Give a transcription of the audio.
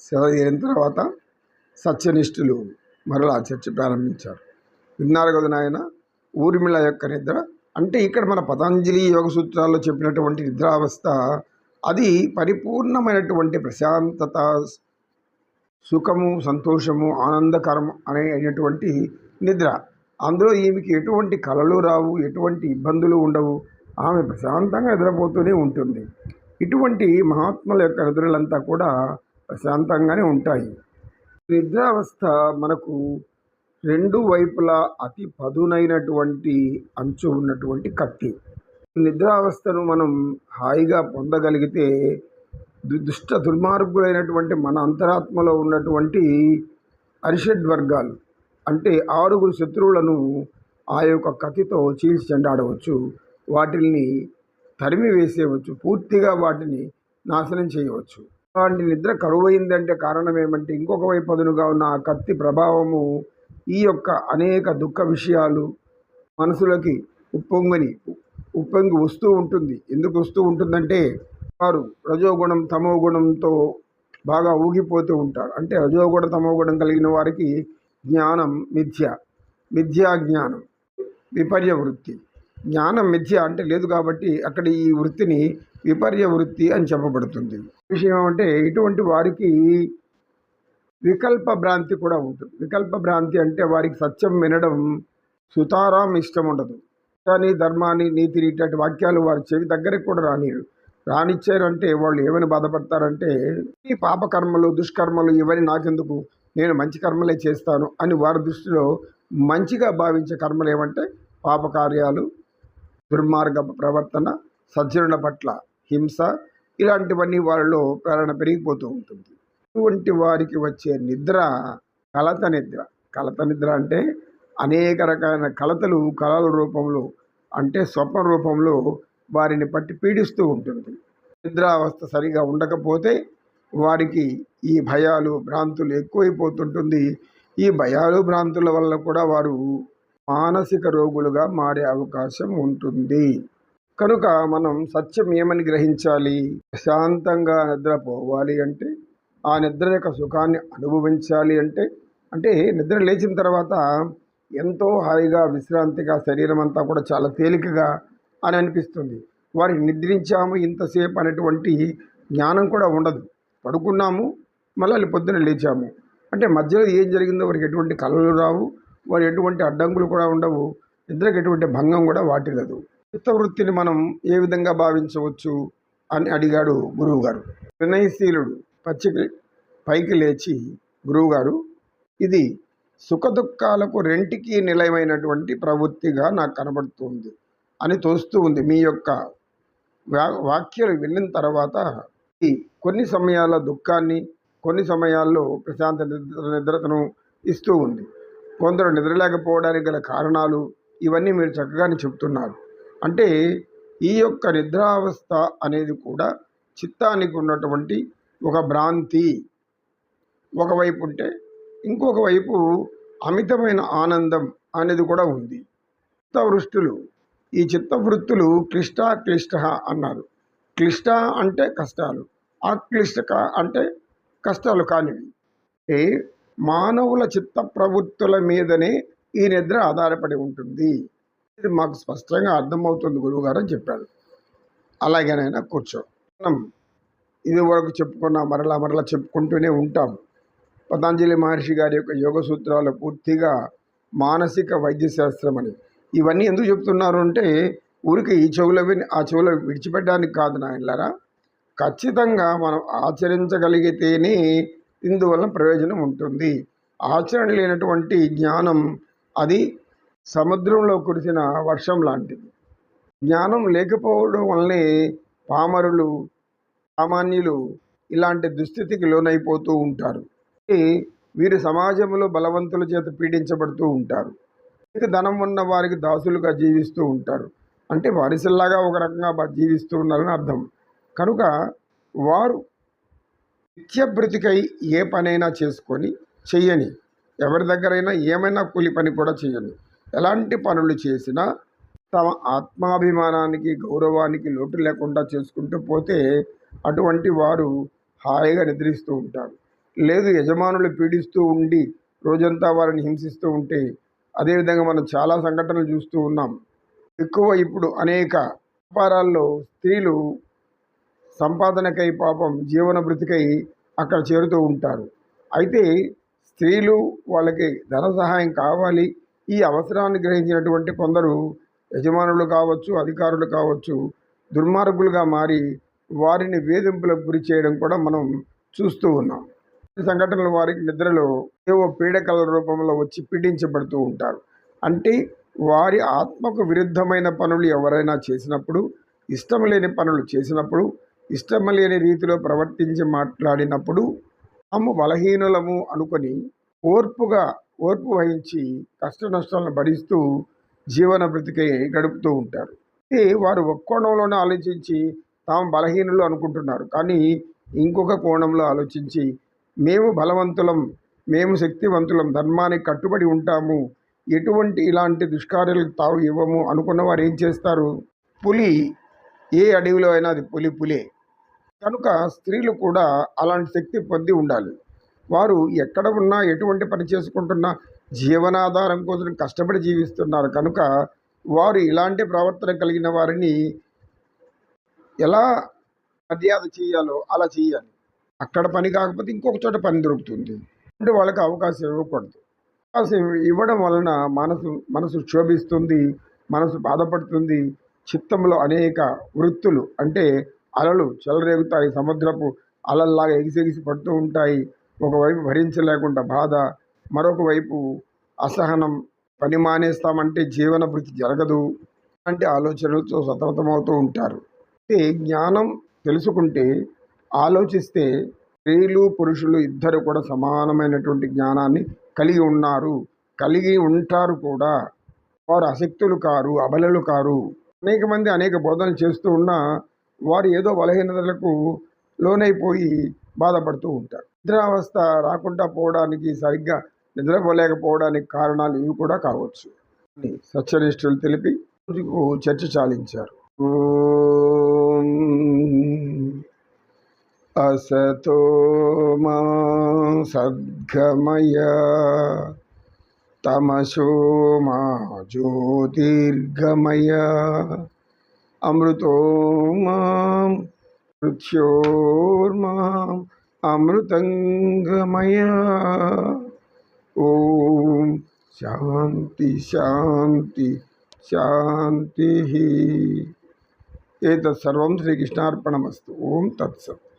సేవ చేరిన తర్వాత సత్యనిష్ఠులు మరలా చర్చ ప్రారంభించారు. విన్నారు కదా నాయన ఊర్మిళ యొక్క నిద్ర. అంటే ఇక్కడ మన పతంజలి యోగ సూత్రాల్లో చెప్పినటువంటి నిద్రావస్థ అది పరిపూర్ణమైనటువంటి ప్రశాంతత సుఖము సంతోషము ఆనందకరం అనే అయినటువంటి నిద్ర. అందులో ఈమెకి ఎటువంటి కళలు రావు ఎటువంటి ఇబ్బందులు ఉండవు. ఆమె ప్రశాంతంగా నిద్రపోతూనే ఉంటుంది. ఇటువంటి మహాత్ముల యొక్క నిద్రలంతా కూడా ప్రశాంతంగానే ఉంటాయి. నిద్రావస్థ మనకు రెండు వైపులా అతి పదునైనటువంటి అంచు ఉన్నటువంటి కత్తి. నిద్రావస్థను మనం హాయిగా పొందగలిగితే దు దుష్ట దుర్మార్గులైనటువంటి మన అంతరాత్మలో ఉన్నటువంటి అరిషడ్ వర్గాలు అంటే ఆరుగురు శత్రువులను ఆ యొక్క కత్తితో చీల్చి చెండాడవచ్చు. వాటిల్ని తరిమి వేసేయవచ్చు పూర్తిగా వాటిని నాశనం చేయవచ్చు. అలాంటి నిద్ర కరువైందంటే కారణం ఏమంటే ఇంకొక వైపు అదునుగా ఉన్న ఆ కత్తి ప్రభావము ఈ యొక్క అనేక దుఃఖ విషయాలు మనసులకి ఉప్పొంగని ఉప్పొంగి వస్తూ ఉంటుంది. ఎందుకు వస్తూ ఉంటుందంటే వారు రజోగుణం తమో గుణంతో బాగా ఊగిపోతూ ఉంటారు. అంటే రజోగుణ తమో గుణం కలిగిన వారికి జ్ఞానం మిథ్య మిథ్యా జ్ఞానం విపర్య వృత్తి జ్ఞానం మిథ్య అంటే లేదు కాబట్టి అక్కడ ఈ వృత్తిని విపర్య వృత్తి అని చెప్పబడుతుంది. విషయం ఏమంటే ఇటువంటి వారికి వికల్ప భ్రాంతి కూడా ఉంటుంది. వికల్ప భ్రాంతి అంటే వారికి సత్యం వినడం సుతారాం ఇష్టం ఉండదు. సత్యాన్ని ధర్మాన్ని నీతిని ఇట్లాంటి వాక్యాలు వారి చెవి దగ్గరికి కూడా రానిరు రానిచ్చారంటే వాళ్ళు ఏమని బాధపడతారంటే ఈ పాపకర్మలు దుష్కర్మలు ఇవన్నీ నాకెందుకు? నేను మంచి కర్మలే చేస్తాను అని వారి దృష్టిలో మంచిగా భావించే కర్మలు ఏమంటే పాపకార్యాలు దుర్మార్గ ప్రవర్తన సజ్జనుల పట్ల హింస ఇలాంటివన్నీ వాళ్ళలో ప్రేరణ పెరిగిపోతూ ఉంటుంది. ఇటువంటి వారికి వచ్చే నిద్ర కలత నిద్ర. కలత నిద్ర అంటే అనేక రకాలైన కలతలు కళల రూపంలో అంటే స్వప్న రూపంలో వారిని పట్టి పీడిస్తూ ఉంటుంది. నిద్రావస్థ సరిగా ఉండకపోతే వారికి ఈ భయాలు భ్రాంతులు ఎక్కువైపోతుంటుంది. ఈ భయాలు భ్రాంతుల వల్ల కూడా వారు మానసిక రోగులుగా మారే అవకాశం ఉంటుంది. కనుక మనం సత్యం ఏమని గ్రహించాలి? ప్రశాంతంగా నిద్రపోవాలి అంటే ఆ నిద్ర యొక్క సుఖాన్ని అనుభవించాలి అంటే అంటే నిద్ర లేచిన తర్వాత ఎంతో హాయిగా విశ్రాంతిగా శరీరం అంతా కూడా చాలా తేలికగా అని అనిపిస్తుంది. వారికి నిద్రించాము ఇంతసేపు అనేటువంటి జ్ఞానం కూడా ఉండదు. పడుకున్నాము మళ్ళీ పొద్దున లేచాము. అంటే మధ్యలో ఏం జరిగిందో వారికి ఎటువంటి కళలు రావు. వారు ఎటువంటి అడ్డంకులు కూడా ఉండవు. నిద్రకు ఎటువంటి భంగం కూడా వాటిల్లదు. చిత్తవృత్తిని మనం ఏ విధంగా భావించవచ్చు అని అడిగాడు గురువుగారు. వినయశీలుడు పచ్చికి పైకి లేచి గురువుగారు ఇది సుఖదుఖాలకు రెంటికి నిలయమైనటువంటి ప్రవృత్తిగా నాకు కనబడుతుంది అని తోస్తూ ఉంది మీ యొక్క వా వాక్యాలు విన్న తర్వాత కొన్ని సమయాల దుఃఖాన్ని కొన్ని సమయాల్లో ప్రశాంత నిద్ర నిద్రతను ఇస్తూ ఉంది. కొందరు నిద్రలేకపోవడానికి గల కారణాలు ఇవన్నీ మీరు చక్కగానే చెప్తున్నారు. అంటే ఈ యొక్క నిద్రావస్థ అనేది కూడా చిత్తానికి ఉన్నటువంటి ఒక భ్రాంతి. ఒకవైపు ఉంటే ఇంకొక వైపు అమితమైన ఆనందం అనేది కూడా ఉంది. చిత్తవృష్టులు ఈ చిత్తవృత్తులు క్లిష్ట క్లిష్ట అన్నారు. క్లిష్ట అంటే కష్టాలు అక్లిష్టక అంటే కష్టాలు కానివి. అంటే మానవుల చిత్త ప్రవృత్తుల మీదనే ఈ నిద్ర ఆధారపడి ఉంటుంది. ఇది మాకు స్పష్టంగా అర్థమవుతుంది గురువుగారు అని చెప్పాడు. అలాగేనైనా కూర్చో. మనం ఇది వరకు చెప్పుకున్న మరలా మరలా చెప్పుకుంటూనే ఉంటాం. పతంజలి మహర్షి గారి యొక్క యోగ సూత్రాలు పూర్తిగా మానసిక వైద్యశాస్త్రం అని. ఇవన్నీ ఎందుకు చెప్తున్నారు అంటే ఊరికి ఈ చెవులు విని ఆ చెవులో విడిచిపెట్టడానికి కాదు నాయనలారా. ఖచ్చితంగా మనం ఆచరించగలిగితేనే ఇందువల్ల ప్రయోజనం ఉంటుంది. ఆచరణ లేనటువంటి జ్ఞానం అది సముద్రంలో కురిసిన వర్షం లాంటిది. జ్ఞానం లేకపోవడం వల్లనే పామరులు సామాన్యులు ఇలాంటి దుస్థితికి లోనైపోతూ ఉంటారు. వీరు సమాజంలో బలవంతుల చేత పీడించబడుతూ ఉంటారు. ఇక ధనం ఉన్న వారికి దాసులుగా జీవిస్తూ ఉంటారు. అంటే వారిసల్లాగా ఒక రకంగా జీవిస్తూ ఉన్నారని అర్థం. కనుక వారు నిత్యభృతికై ఏ పనైనా చేసుకొని చెయ్యని ఎవరి దగ్గరైనా ఏమైనా కూలి పని కూడా చేయని ఎలాంటి పనులు చేసినా తమ ఆత్మాభిమానానికి గౌరవానికి లోటు లేకుండా చేసుకుంటూ పోతే అటువంటి వారు హాయిగా నిద్రిస్తూ ఉంటారు. లేదు యజమానులు పీడిస్తూ ఉండి రోజంతా వారిని హింసిస్తూ ఉంటే అదేవిధంగా మనం చాలా సంఘటనలు చూస్తూ ఉన్నాం. ఎక్కువ ఇప్పుడు అనేక వ్యాపారాల్లో స్త్రీలు సంపాదనకై పాపం జీవన వృత్తికై అక్కడ చేరుతూ ఉంటారు. అయితే స్త్రీలు వాళ్ళకి ధన సహాయం కావాలి ఈ అవసరాన్ని గ్రహించినటువంటి కొందరు యజమానులు కావచ్చు అధికారులు కావచ్చు దుర్మార్గులుగా మారి వారిని వేధింపులకు గురి చేయడం కూడా మనం చూస్తూ ఉన్నాం. ఈ సంఘటనలు వారికి నిద్రలో ఏవో పీడకల రూపంలో వచ్చి పీడించబడుతూ ఉంటారు. అంటే వారి ఆత్మకు విరుద్ధమైన పనులు ఎవరైనా చేసినప్పుడు ఇష్టం లేని పనులు చేసినప్పుడు ఇష్టం లేని రీతిలో ప్రవర్తించి మాట్లాడినప్పుడు తాము బలహీనులము అనుకొని ఓర్పుగా ఓర్పు వహించి కష్ట నష్టాలను భరిస్తూ జీవన బ్రతికే గడుపుతూ ఉంటారు. ఇది వారు ఒక కోణంలోనే ఆలోచించి తాము బలహీనులు అనుకుంటున్నారు. కానీ ఇంకొక కోణంలో ఆలోచించి మేము బలవంతులం మేము శక్తివంతులం ధర్మానికి కట్టుబడి ఉంటాము. ఎటువంటి ఇలాంటి దుష్కార్యాలకు తావు ఇవ్వము అనుకున్న వారు ఏం చేస్తారు? పులి ఏ అడవిలో అయినా అది పులి పులే. కనుక స్త్రీలు కూడా అలాంటి శక్తి పొంది ఉండాలి. వారు ఎక్కడ ఉన్నా ఎటువంటి పని చేసుకుంటున్నా జీవనాధారం కోసం కష్టపడి జీవిస్తున్నారు. కనుక వారు ఇలాంటి ప్రవర్తన కలిగిన వారిని ఎలా మర్యాద చేయాలో అలా చేయాలి. అక్కడ పని కాకపోతే ఇంకొక చోట పని దొరుకుతుంది. అంటే వాళ్ళకి అవకాశం ఇవ్వకూడదు. అవకాశం ఇవ్వడం వలన మనసు మనసు క్షోభిస్తుంది మనసు బాధపడుతుంది. చిత్తంలో అనేక వృత్తులు అంటే అలలు చెలరేగుతాయి. సముద్రపు అలల్లాగా ఎగిసెగిసి పడుతూ ఉంటాయి. ఒకవైపు భరించలేకుండా బాధ మరొక వైపు అసహనం. పని మానేస్తామంటే జీవన భృతి జరగదు అంటే ఆలోచనలతో సతమతమవుతూ ఉంటారు. అయితే జ్ఞానం తెలుసుకుంటే ఆలోచిస్తే స్త్రీలు పురుషులు ఇద్దరు కూడా సమానమైనటువంటి జ్ఞానాన్ని కలిగి ఉన్నారు. కలిగి ఉంటారు కూడా. వారు అశక్తులు కారు అబలలు కారు. అనేక మంది అనేక బోధనలు చేస్తూ ఉన్నా వారు ఏదో బలహీనతలకు లోనైపోయి బాధపడుతూ ఉంటారు. నిద్రావస్థ రాకుండా పోవడానికి సరిగ్గా నిద్రపోలేకపోవడానికి కారణాలు ఇవి కూడా కావచ్చు. అని సత్యనిష్ఠులు తెలిపి చర్చ చాలించారు. ఓం అసతో మా సద్గమయ తమసో మా జ్యోతిర్గమయ అమృతో మాం మృత్యోర్మాం అమృతంగమయ. ఓం శాంతి శాంతి శాంతి. ఏతత్సర్వం శ్రీకృష్ణార్పణమస్తు. ఓం తత్సత్.